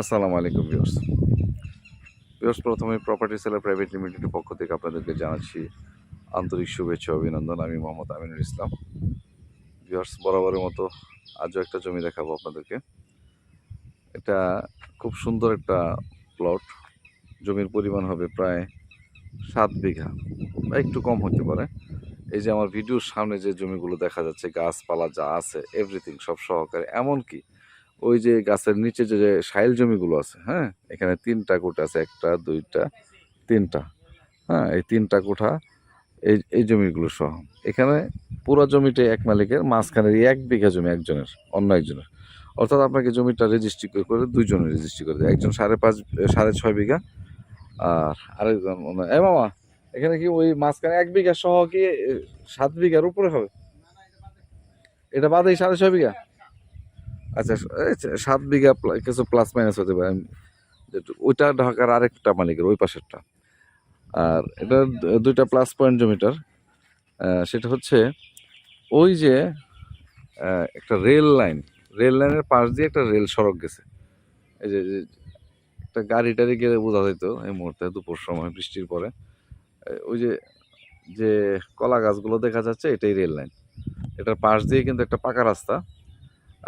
আসসালামু আলাইকুম viewers. Viewers, প্রথমে প্রপার্টি সেলার প্রাইভেট লিমিটেডের পক্ষ থেকে আপনাদেরকে জানাচ্ছি আন্তরিক শুভেচ্ছা অভিনন্দন। আমি মোহাম্মদ আমিনুল ইসলাম। ভিউয়ার্স, বরাবরের মতো আজও একটা জমি দেখাবো আপনাদেরকে। এটা খুব সুন্দর একটা প্লট জমির পরিমাণ হবে প্রায় সাত বিঘা বা একটু কম হতে পারে। এই যে আমার ভিডিওর সামনে যে জমিগুলো দেখা যাচ্ছে, গাছপালা যা আছে এভরিথিং সব সহকারে। এমনকি ওই যে গাছের নিচে যে সাইল জমিগুলো আছে হ্যাঁ? এখানে তিনটা কোঠা আছে, একটা, দুইটা, তিনটা হ্যাঁ? এই তিনটা কোঠা, এই এই জমিগুলো সহ। এখানে পুরো জমিটা এক মালিকের, মাঝখানের এক বিঘা জমি একজনের, অন্য একজনের। অর্থাৎ আপনাকে জমিটা রেজিস্ট্রি করে দুইজনের রেজিস্ট্রি করে দেয়। একজন সাড়ে পাঁচ, সাড়ে ছয় বিঘা, আর আরেকজন এ মামা, এখানে কি ওই মাঝখানে এক বিঘা সহ কি সাত বিঘার উপরে হবে? এটা বাদেই সাড়ে ছয় বিঘা? আচ্ছা সাত বিঘা কিছু প্লাস মাইনাস হতে পারে। ওইটা ঢাকার আরেকটা মালিকের, ওই পাশেরটা। আর এটা দুইটা প্লাস পয়েন্ট জমিটার। সেটা হচ্ছে ওই যে একটা রেল লাইন রেল লাইনের পাশ দিয়ে একটা রেল সড়ক গেছে। এই যে একটা গাড়ি টাড়ি গেলে বোঝা যেত এই মুহূর্তে দুপুর সময়, বৃষ্টির পরে। ওই যে যে কলা গাছগুলো দেখা যাচ্ছে, এটাই রেল লাইন এটার পাশ দিয়ে কিন্তু একটা পাকা রাস্তা।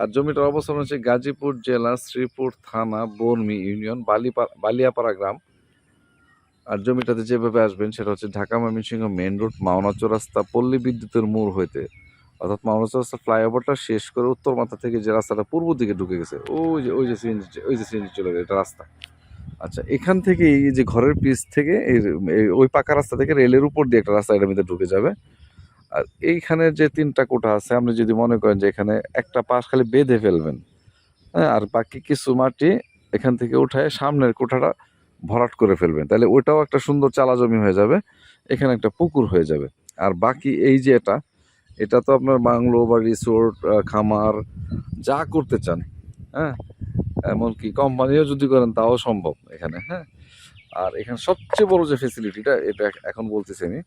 আর জমিটার অবস্থান হচ্ছে গাজীপুর জেলা, শ্রীপুর থানা, বর্মি ইউনিয়ন, বালিপা বালিয়াপাড়া গ্রাম। আর জমিটাতে যেভাবে আসবেন, সেটা হচ্ছে ঢাকা ময়মনসিংহ মেন রোড, মাওনা চৌরাস্তা, পল্লী বিদ্যুতের মোড় হইতে। অর্থাৎ মাওনা চৌরাস্তা ফ্লাইওভারটা শেষ করে উত্তর মাথা থেকে যে রাস্তাটা পূর্ব দিকে ঢুকে গেছে, ওই যে ওই যে সিএনজি ওই যে সিএনজি চলে গেছে, এটা রাস্তা। আচ্ছা এখান থেকে এই যে ঘরের পিস থেকে, এই ওই পাকা রাস্তা থেকে রেলের উপর দিয়ে একটা রাস্তা এটার মধ্যে ঢুকে যাবে। আর এইখানে যে তিনটা কোঠা আছে, আপনি যদি মনে করেন যে এখানে একটা পাশ খালি বেঁধে ফেলবেন হ্যাঁ আর বাকি কিছু মাটি এখান থেকে উঠায় সামনের কোঠাটা ভরাট করে ফেলবেন, তাহলে ওইটাও একটা সুন্দর চালা জমি হয়ে যাবে, এখানে একটা পুকুর হয়ে যাবে। আর বাকি এই যে এটা এটা তো আপনার বাংলো বা রিসোর্ট খামার, যা করতে চান হ্যাঁ এমনকি কোম্পানিও যদি করেন তাও সম্ভব এখানে হ্যাঁ। আর এখানে সবচেয়ে বড় যে ফেসিলিটিটা এটা এখন বলতেছি আমি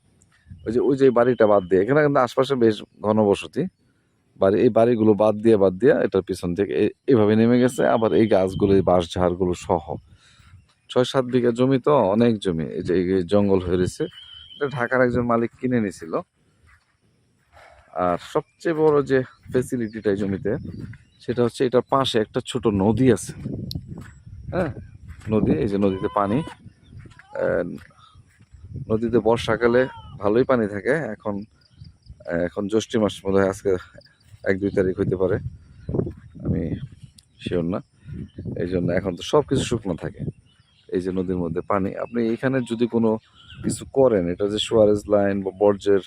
ওই যে ওই যে বাড়িটা বাদ দিয়ে, এখানে কিন্তু আশপাশে বেশ ঘনবসতি। বাড়ি, এই বাড়িগুলো বাদ দিয়ে বাদ দিয়ে এটার পিছন থেকে এইভাবে নেমে গেছে। আবার এই গাছগুলো, এই বাঁশ ঝাড়গুলো সহ। ছয় সাত বিঘা জমি তো, অনেক জমি। এই যে জঙ্গল হয়ে রয়েছে। এটা ঢাকার একজন মালিক কিনে নিছিল আর সবচেয়ে বড় যে ফেসিলিটিটা এই জমিতে, সেটা হচ্ছে এটার পাশে একটা ছোট নদী আছে। হ্যাঁ? নদী, এই যে নদীতে পানি। নদীতে বর্ষাকালে ভালোই পানি থাকে। এখন এখন জ্যৈষ্ঠী মাস মনে হয় আজকে এক, দুই তারিখ হইতে পারে। আমি শিওর না। এই জন্য এখন তো সব কিছু শুকনো থাকে। এই যে নদীর মধ্যে পানি, আপনি এইখানে যদি কোনো কিছু করেন, এটা যে সুয়ারেজ লাইন বা বর্জ্যের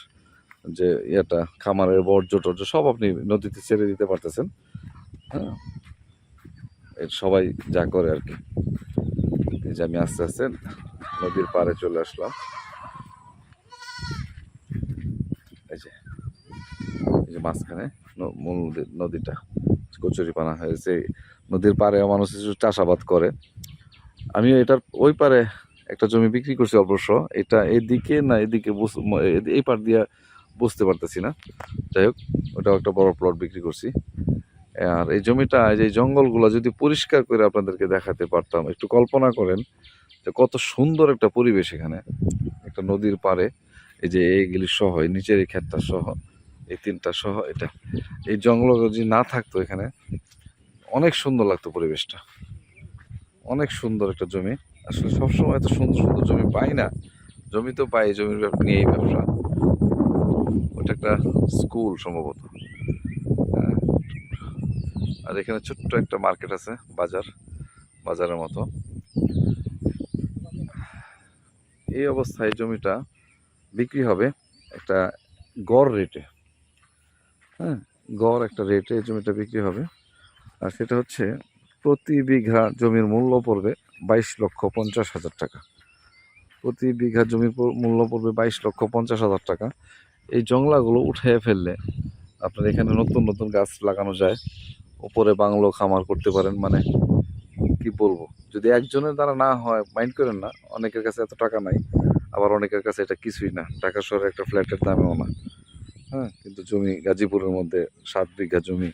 যে ইয়েটা, খামারের বর্জ্য টর্জ্য, সব আপনি নদীতে ছেড়ে দিতে পারতেছেন। হ্যাঁ? সবাই যা করে আর কি। যে আমি আস্তে আস্তে নদীর পাড়ে চলে আসলাম এই যে এই যে মাঝখানে মূল নদীটা কচুরি পানা হয়েছে। নদীর পাড়ে মানুষ কিছু চাষাবাদ করে। আমি এটার ওই পারে একটা জমি বিক্রি করছি অবশ্য। এটা এদিকে না এদিকে এই পার দিয়া বুঝতে পারতেছি না। যাই হোক, ওটাও একটা বড় প্লট বিক্রি করছি। আর এই জমিটা যে জঙ্গলগুলো যদি পরিষ্কার করে আপনাদেরকে দেখাতে পারতাম, একটু কল্পনা করেন যে কত সুন্দর একটা পরিবেশ এখানে। একটা নদীর পারে এই যে এইগুলি সহ নিচের এই ক্ষেতটা সহ। এই তিনটা সহ এটা। এই জঙ্গল যদি না থাকতো এখানে, অনেক সুন্দর লাগতো পরিবেশটা। অনেক সুন্দর একটা জমি। আসলে সবসময় এত সুন্দর সুন্দর জমি পাই না। জমি তো পাই, জমির ব্যাপার নিয়ে এই ব্যবসা। ওটা একটা স্কুল সম্ভবত। হ্যাঁ। আর এখানে ছোট্ট একটা মার্কেট আছে, বাজার। বাজারের মতো। এই অবস্থায় জমিটা বিক্রি হবে একটা গড় রেটে। হ্যাঁ গড় একটা রেটে জমিটা বিক্রি হবে। আর সেটা হচ্ছে প্রতি বিঘা জমির মূল্য পড়বে বাইশ লক্ষ পঞ্চাশ হাজার টাকা। প্রতি বিঘা জমির মূল্য পড়বে বাইশ লক্ষ পঞ্চাশ হাজার টাকা। এই জংলাগুলো উঠে ফেললে আপনার এখানে নতুন নতুন গাছ লাগানো যায়। উপরে বাংলো খামার করতে পারেন মানে কি বলব? যদি একজনের দ্বারা না হয়, মাইন্ড করেন না, অনেকের কাছে এত টাকা নাই, আবার অনেকের কাছে এটা কিছুই না। ঢাকা শহরে একটা ফ্ল্যাটের দামেও না। হ্যাঁ কিন্তু জমি গাজীপুরের মধ্যে সাত বিঘা জমি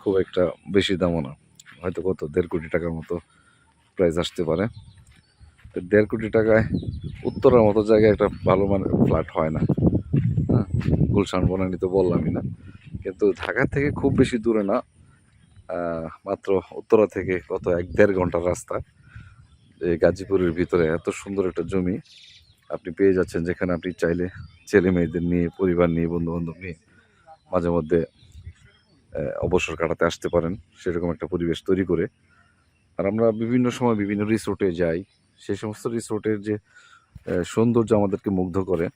খুব একটা বেশি দামও না। হয়তো কত, দেড় কোটি টাকার মতো প্রাইস আসতে পারে। তো দেড় কোটি টাকায় উত্তরার মতো জায়গায় একটা ভালো মানের ফ্ল্যাট হয় না। হ্যাঁ গুলশান বনানি তো বললামই না। কিন্তু ঢাকা থেকে খুব বেশি দূরে না। মাত্র উত্তরা থেকে কত এক দেড় ঘণ্টার রাস্তা। এই গাজীপুরের ভিতরে এত সুন্দর একটা জমি। আপনি পেয়ে যাচ্ছেন যেখানে আপনি চাইলে ছেলে মেয়েদের নিয়ে, পরিবার নিয়ে বন্ধু বান্ধব নিয়ে মাঝে মধ্যে অবসর কাটাতে আসতে পারেন। সেরকম একটা পরিবেশ তৈরি করে। আর আমরা বিভিন্ন সময় বিভিন্ন রিসোর্টে যাই। সেই সমস্ত রিসোর্টের যে সৌন্দর্য আমাদেরকে মুগ্ধ করে।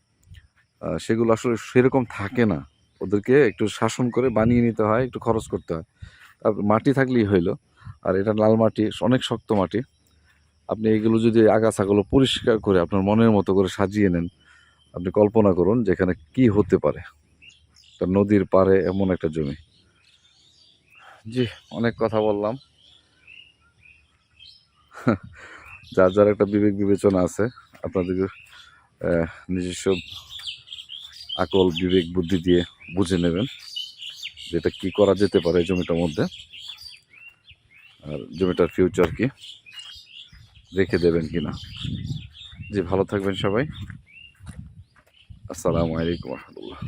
সেগুলো আসলে সেরকম থাকে না। ওদেরকে একটু শাসন করে বানিয়ে নিতে হয়, একটু খরচ করতে হয়। তারপর মাটি থাকলেই হইল। আর এটা লাল মাটি, অনেক শক্ত মাটি। আপনি এগুলো যদি আগাছাগুলো পরিষ্কার করে আপনার মনের মতো করে সাজিয়ে নেন আপনি কল্পনা করুন যেখানে কি হতে পারে। তা নদীর পাড়ে এমন একটা জমি। জি অনেক কথা বললাম। যার যার একটা বিবেক বিবেচনা আছে আপনাদের আহ, নিজস্ব আকল বিবেক বুদ্ধি দিয়ে বুঝে নেবেন যেটা কি করা যেতে পারে জমিটার মধ্যে। আর জমিটার ফিউচার কি? রেখে দেবেন কিনা। যে ভালো থাকবেন সবাই। আসসালামু আলাইকুম রহমতুল্লাহ।